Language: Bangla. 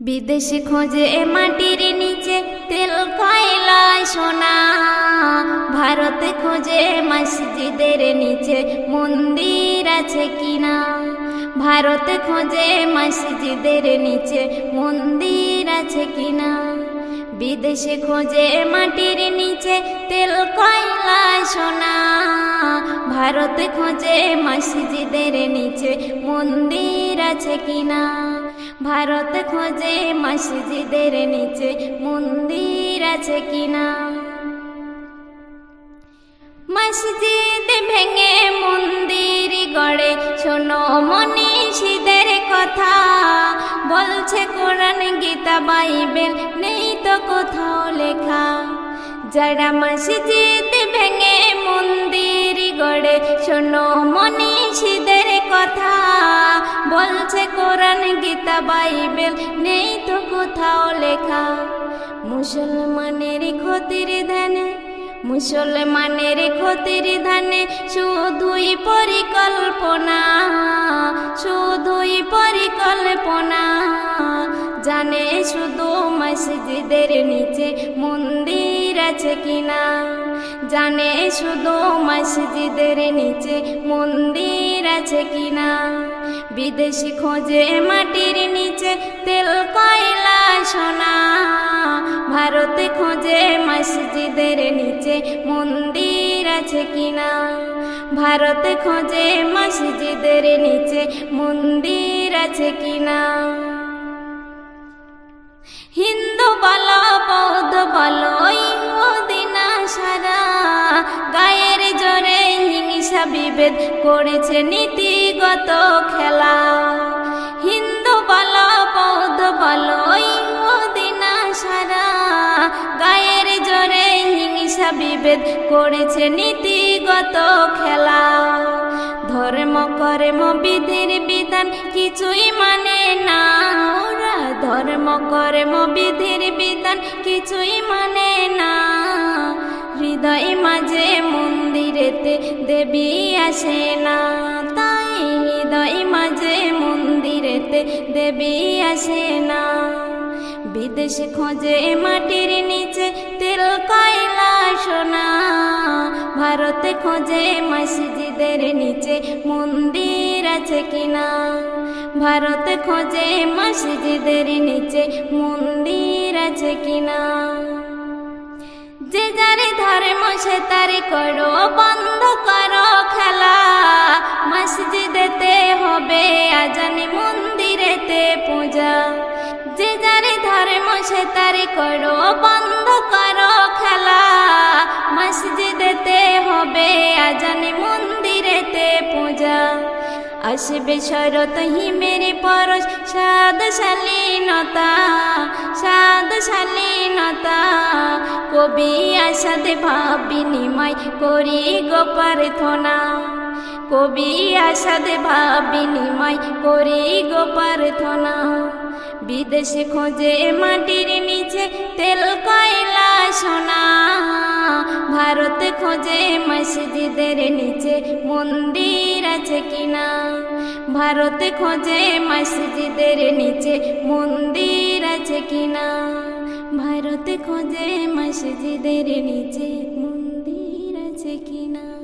বিদেশে খোঁজে এ মাটির নিচে তেল কয়লা সোনা। ভারতে খোঁজে মসজিদের নিচে মন্দির আছে কিনা? ভারতে খোঁজে মসজিদের নিচে মন্দির আছে কিনা? বিদেশে খোঁজে মাটির নিচে তেল কয়লা সোনা। ভারতে খোঁজে মসজিদের নিচে মন্দির আছে কিনা? ভারত খোঁজে মসজিদের নিচে মন্দির আছে কিনা? মসজিদ ভেঙে মন্দির গড়ে, শোনো মনীষীদের কথা। বলছে কোরআন, গীতা, বাইবেল, নেই তো কোথাও লেখা। যারা মসজিদ ভেঙে মন্দির গড়ে, শোনো মনীষীদের কথা। বলছে কোরআন, গীতা, বাইবেল, নেই তো কোথাও লেখা। মুসলমানের ক্ষতির ধানে, মুসলমানের ক্ষতির ধানে শুধুই পরিকল্পনা শুধুই পরিকল্পনা। জানে শুধু মসজিদের নিচে মন্দির আছে কিনা? জানে শুধু মসজিদের নিচে মন্দির আছে কিনা? বিদেশি খোঁজে মাটির নিচে তেল, কয়লা, সোনা। ভারতে খোঁজে মসজিদের নিচে মন্দির আছে কিনা? ভারতে খোঁজে মসজিদের নিচে মন্দির আছে কিনা? হিন্দু বিভেদ করেছে নীতিগত খেলা। হিন্দু বলো, বৌদ্ধ বলো সারা। গায়ের হিংসা বিভেদ করেছে নীতিগত খেলা। ধর্ম, কর্ম, বিধির বিধান কিছুই মানে না। ওরা ধর্ম, কর্ম, বিধির বিধান কিছুই মানে না। হৃদয় মাঝে মন্দিরেতে দেবী আসে না, তাই হৃদয় মাঝে মন্দিরেতে দেবী আসে না। বিদেশ খোঁজে মাটির নিচে তেল, কয়লা, সোনা। ভারতে খোঁজে মসজিদের নিচে মন্দির আছে কিনা। ভারত খোঁজে মসজিদের নিচে মন্দির আছে কিনা। তারে করো, বন্ধ করো খেলা। মসজিদেতে হবে আজানি, মন্দিরেতে পূজা। যে যারে ধর্ম সে তারে করো, বন্ধ করো খেলা। মসজিদেতে হবে আজানি, মন্দিরেতে পূজা। আসবে শরত হিমের পরশ সাদ শালীনতা সাদ শালীনতা। কবি আসাদে ভাব বিনিময় করি গো প্রার্থনা। কবি আসাদে ভাব বিনিময় করি গো প্রার্থনা। বিদেশে খোঁজে মাটির নিচে তেল কয়লা সোনা। ভারতে খোঁজে মসজিদের নিচে মন্দির আছে কিনা। ভারতে খোঁজে মসজিদের নিচে মন্দির আছে কিনা। ভারতে খোঁজে মসজিদের নিচে মন্দির আছে কিনা?